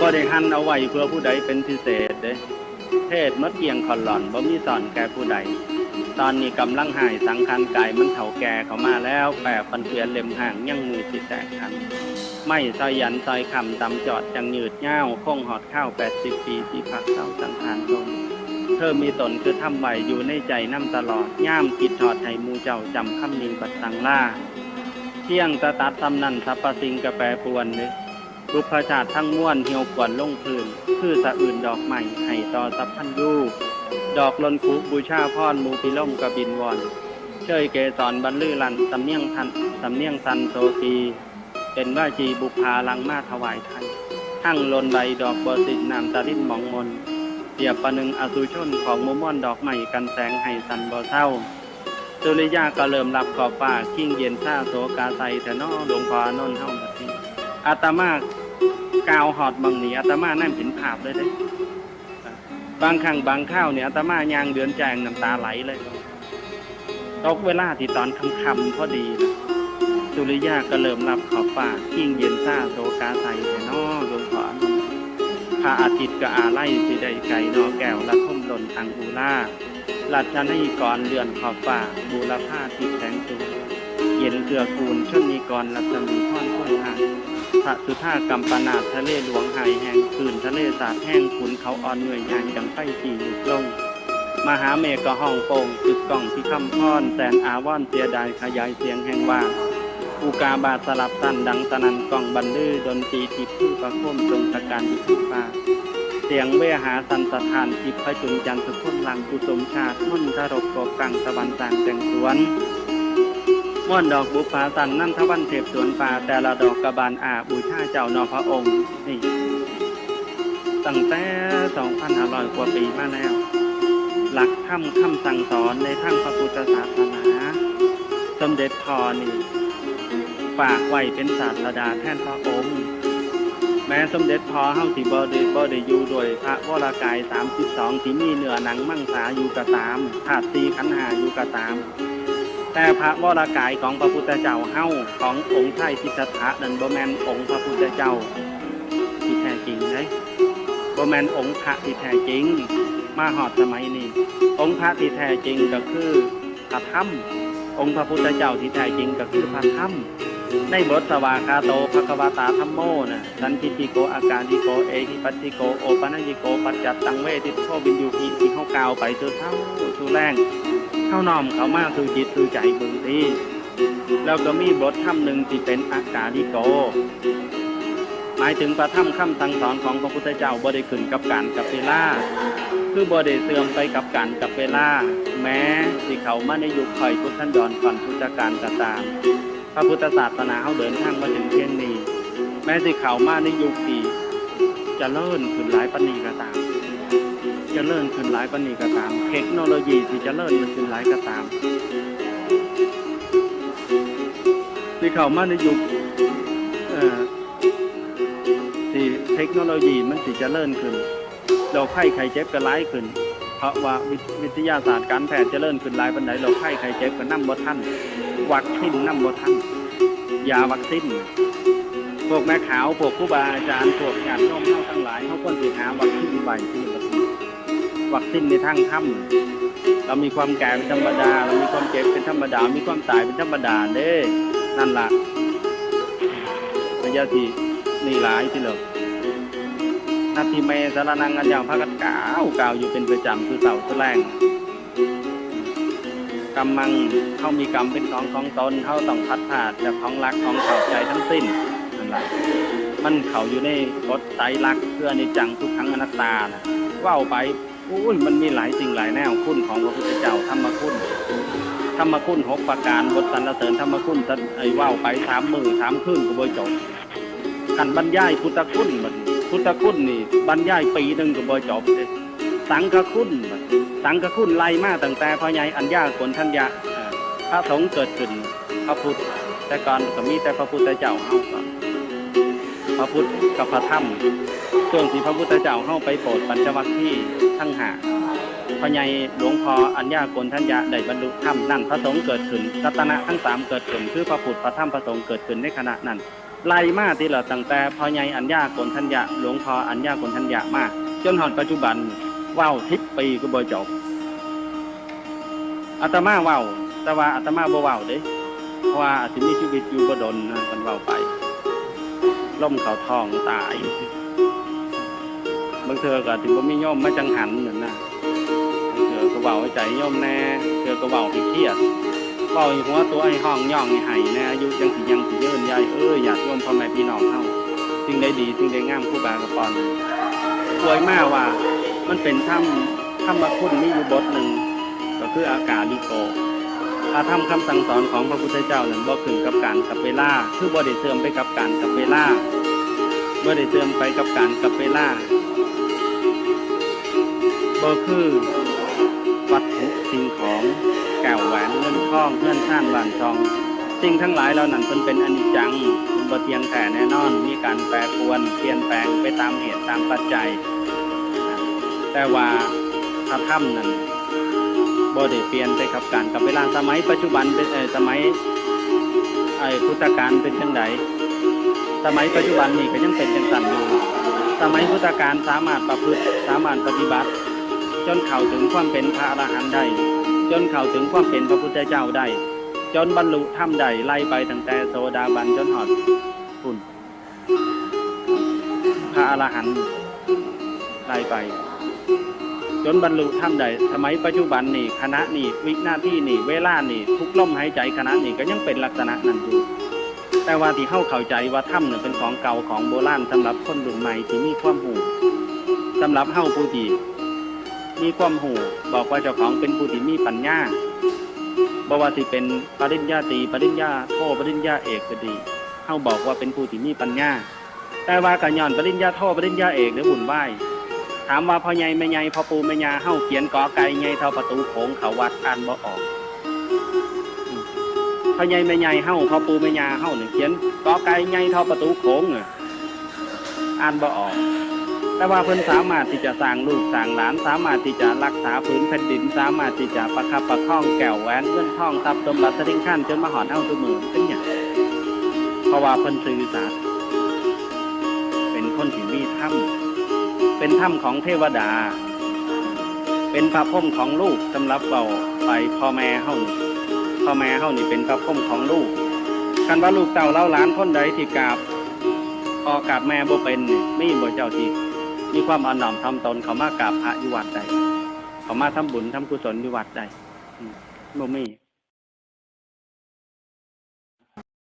บ่ได้หันเอาไว้เพื่อผู้ใดเป็นพิเศษเด้เทศมดเกียงคอนหล่อนบ่มีสอนแก่ผู้ใด ตอนนี้กำลังหายสังคันกายมันเถาแก่เข้ามาแล้วแปรปันเปลี่ยนเล่มห่างยังมือสิแตกคันไม่ซอยยันซอยคำตำจอดจังยืดเง่าวคงหอดข้าวแปดสิบปีที่พักเศร้าสังขารตนเธอมีตนคือทำไหวอยู่ในใจน้ำตลอดย่ามคิดทอดให้หมูเจ้าจำคำนิงปัดสังล่า เที่ยงตะตัดตำนันสัพพสิงกระแปรปวนเลย รูปชาติทั้งม้วนเหี่ยวกวนลงพื้นคือสะอื่นดอกใหม่ให้ต่อสัพพันยูดอกลนคุบูชาพรหมูพิล่มกระบินวอน เชยเกสรบรรลือลันสำเนียงทันสำเนียงสันโซตีเป็นว่าจีบุพาลังมาถวายไทยทั้งลนใบดอกบัวสินนามตาลินมองมนเปียบประหนึ่งอสุชนของมุมม่อนดอกใหม่กันแสงให้สันบ่เศร้าสุริยาก็เริ่มรับขอบฟ้าขิ้งเย็นซาโสกาใสแต่นอหลวงพ่อนนท์เฮาบัดนี้อาตมา กาวหอดบางนี้อาตมานั่นเห็นภาพเลยเด้บางครั้งบางข้าวเนี่ยอาตมายางเดือนแจงน้ำตาไหลเลย ตกเวลาที่ตอนค่ำๆพอดีนะสุริยาก็เริ่มรับขอบฟ้าขิ้งเย็นซาโสกาใสแต่นอหลวงพ่อนพระอาทิตย์ก็อาไล่สิได้ไก่นอแก้วละทุ่มหล่นทางอูล่าลัดชนีกรเรือนขอบฟ้าบูรพาทิพย์แสงสูงเย็นเกลือกูลชนนีกรลัศมีท่อนพ้นหาง พระสุธากัมปนาทะเลหลวงหายแห่งคืนทะเลสาดแห้งขุนเขาอ่อนเหนื่อยยางจังไฟขี่หยุดลง มหาเมฆก็ห้องโป่งตึกกล่องที่คำพรแสนอาวอนเสียดายขยายเสียงแห่งว่าอุกาบาสลับสั้นดังสนันกล่องบรรลือดนตรีทิพย์ผู้ประโคมทรงตะการดิบฟ้าเสียงเวหาสันสถานทิพย์พระจุนจันทร์สุขนลังกุสมชาติมุ่นทรกกกังตะวันต่างแต่งสวน ม่วนดอกบุปผาสันนั่นทวันเทพสวนป่าแต่ละดอกกระบาลอาบูชาเจ้านอพระองค์นี่ ตั้งแต่2,500กว่าปีมาแล้ว หลักธรรมคำสั่งสอนในทางพระพุทธศาสนา สมเด็จพอนี่ ฝากไว้เป็นศาสดาแทนพระองค์ แม้สมเด็จพอเฮาสิบ่ได้บ่ได้อยู่โดวยพระวรากาย32ที่มีเนื้อหนังมั่งสาอยู่ก็ตามธาตุสี่ขันหาอยู่ก็ตาม แต่พระวรากายของพระพุทธเจ้าเฮาขององค์ไทยสิทธัตถะนั่นบ่แมนองค์พระพุทธเจ้าที่แท้จริงเด้บ่แมนองค์พระที่แท้จริง มาหอดสมัยนี้องค์พระที่แท้จริงก็คือพระธรรมองค์พระพุทธเจ้าที่แท้จริงก็คือพระธรรมในบทสวากาโตภควาตาธรรมโมนะสันทิติโกอาการติโกเอหิปัสติโกโอปัญญิโกปัจจัตตังเวทิโทวินยูหิที่เขากล่าวไปสู่เท่าสู่แรง เข้าน้อมเขามาสู่จิตสู่ใจเบึงทีแล้วก็มีบทธรรมหนึ่งที่เป็นอากาลิโก หมายถึงประธรรมคำสั่งสอนของพระพุทธเจ้าบ่ได้ขึ้นกับการกับเวลาคือบ่ได้เสื่อมไปกับการกับเวลา แม้สิเขามาในยุคคอยพุทธันดรก่อนพุทธกาลก็ตามพระพุทธศาสนาเขาเดินทางมาถึงเพียงนี้ แม้สิเขามาในยุคที่จะเลิ่นขึ้นหลายปานนีก็ตาม เจะเลิ่นขึ้นหลายปานนีก็ตาม เทคโนโลยีที่เจะเลิ่นมันขึ้นหลายก็ตาม ที่เขามาในยุคที่เทคโนโลยีมันสิเจะเลิ่นขึ้นโรคไข้ไข้เจ็บก็ร้ายขึ้น เพราะว่าวิทยาศาสตร์การแพทย์เจริญขึ้นหลายปันไดโรคไข้ไข้เจ็บก็นำบ่ทันวัคซีนนำบ่ทันยาวัคซีนพวกแม่ขาวพวกครูบาอาจารย์พวกญาติโยมเฮาทั้งหลายเขาควรสิหาวัคซีนไว้ที่ วัคซีนในทางธรรมเรามีความแก่เป็นธรรมดา เรามีความเจ็บเป็นธรรมดา มีความตายเป็นธรรมดาเด้นั่นล่ะระยะที่นี่หลายที่เหลือนาทีเมสารนังกันยาวพากันกาวกาวอยู่เป็นประจำคือเสาแสลงกรรมังเขามีกรรมเป็นของของตนเขาต้องพัดผาดจากของรักของเขาใจทั้งสิ้นนั่นแหละมันเขาอยู่ในกฎไตรักเพื่อในจังทุกครั้งอนัตตานะว่าวไป อุ้ยมันมีหลายสิ่งหลายแนวคุณของพระพุทธเจ้าธรรมคุณธรรมคุณหกประการบทสรรเสริญธรรมคุณไอ้ว่าวไปสามมือสามคืนก็บ่จบขันบรรยายพุทธคุณมันพุทธคุณนี่บรรยายปีหนึ่งก็บ่จบเลยสังฆคุณสังฆคุณไล่มาตั้งแต่พ่อใหญ่อัญญาโกนทัญญะพระสงฆ์เกิดขึ้น พระพุทธแต่ก่อนก็มีแต่พระพุทธเจ้าเฮาพระพุทธกับพระธรรม ช่วงที่พระพุทธเจ้าเฮาไปโปรดปัญจวัคคีย์ทั้งหาพ่อใหลวงพ่ออัญญาโกนทัญญะได้บรรลุธรรมนั่นพระสงฆ์เกิดขึ้นรัตนะทั้งสามเกิดขึ้นคือพระพุทธพระธรรมพระสงฆ์เกิดขึ้นในขณะนั้นไล่มาที่เราตั้งแต่พ่อใหญ่อัญญากนทัญญะหลวงพ่ออัญญากนทัญญะมาจนหอดปัจจุบันว้าวทิปปีก็บ่จบอาตมาว้าวแต่ว่าอาตมาบ่เว้าเด้เพราะว่าอาจสิมีชีวิตอยู่บ่ดนนะกันเว้าไปล่มเขาทองตาย บางเทื่อก็ถึงบ่มีโยมมาจังหันนั่นน่ะบางเทื่อก็เว้าให้ใจโยมแน่เทื่อก็เว้าให้เครียดเว้าห้หัวตัวไอ้ห้องย่องให้ไห้แน่อายุจังสิยังสิยืนยายเอ้ยอยากโยมพ่อแม่พี่น้องเฮาสิ่งใดดีสิ่งใดงามครูบากระปอนป่วยมากว่า มันเป็นถ้ำถ้ำมาคุณมีอยู่บทหนึ่งก็คืออากาลิโกอาธรรมคำสั่งสอนของพระพุทธเจ้านั้นบ่ขึ้นกับการกับเวลา คือบ่ได้เสื่อมไปกับการกับเวลาบ่ได้เสื่อมไปกับการกับเวลา บ่คือวัตถุสิ่งของแก้วแหวนเงินทองเพื่อนท่านบานทอง สิ่งทั้งหลายเหล่านั้นเพิ่นเป็นอนิจจังเป็นบ่เที่ยงแท้แน่นอน มีการแปรปรวนเปลี่ยนแปลงไปตามเหตุตามปัจจัย แต่ว่าถ้าถ้ำนั้นบ่ได้เปลี่ยนไปกับการกับเวลาสมัยปัจจุบันเป็นสมัยไอ้พุทธกาลเป็นจังไดสมัยปัจจุบันนี่ก็ยังเป็นจังสั่นอยู่ สมัยพุทธกาลสามารถประพฤติสามารถปฏิบัติ จนเข้าถึงความเป็นพระอรหันต์ได้ จนเข้าถึงความเป็นพระพุทธเจ้าได้ จนบรรลุธรรมได้ไล่ไปตั้งแต่โสดาบันจนหอดคุณพระอรหันต์ไล่ไป จนบรรลุธรรมได้สมัยปัจจุบันนี่คณะนี่วิหน้าที่นี่ เวลานี่ ทุกลมหายใจคณะนี่ก็ยังเป็นลักษณะนั้นอยู่แต่ว่าที่เข้าเข้าใจว่าถ้ำเนี่ยเป็นของเก่าของโบราณสำหรับคนรุ่นใหม่ที่มีความหูสำหรับเฮาผู้ที่ มีความหูบอกว่าเจ้าของเป็นผู้ที่มีปัญญาบ่ว่าสิเป็นปริญญาตรีปริญญาโทปริญญาเอกก็ดีเฮาบอกว่าเป็นผู้ที่มีปัญญา แต่ว่ากัย้อนปริญญาโทปริญญาเอกหรือบุญไหวถามว่าพ่อใหญ่แม่ใหญ่พ่อปู่แม่ยาเฮาเขียนกอไก่ใหญ่เท่าประตูโขงเขาวัดอ่านบ่ออกพ่อใหญ่แม่ใหญ่เฮาพ่อปู่แม่ยาเฮาเนี่ยเขียนกอไก่ใหญ่เท่าประตูโขงน่ะอ่านบ่ออก แต่ว่าเพิ่นสามารถที่จะสร้างลูกสร้างหลาน สามารถที่จะรักษาพื้นแผ่นดิน สามารถที่จะประคับประคองแก้วแหวนเงินทองทรัพย์สมบัติสริงขั้นจนมาหอดเฮาทุกมือเป็นหยังเพราะว่าเพิ่นสื่อสารเป็นคนที่มีธรรมเป็นถ้ำของเทวดา เป็นพระพรหมของลูกสำหรับเราไปพ่อแม่เฮานี่พ่อแม่เฮานี่เป็นพระพรหมของลูกกันว่าลูกเต่าเล่าหล้านคนใดที่กราบพอกราบแม่บ่เป็นนี่ม่บ่เจ้าที่ มีความอ่อนน้อมทำตนเขามากราบพระอยู่วัดใดเขามาทำบุญทำกุศลอยู่วัดใดอืมบ่มี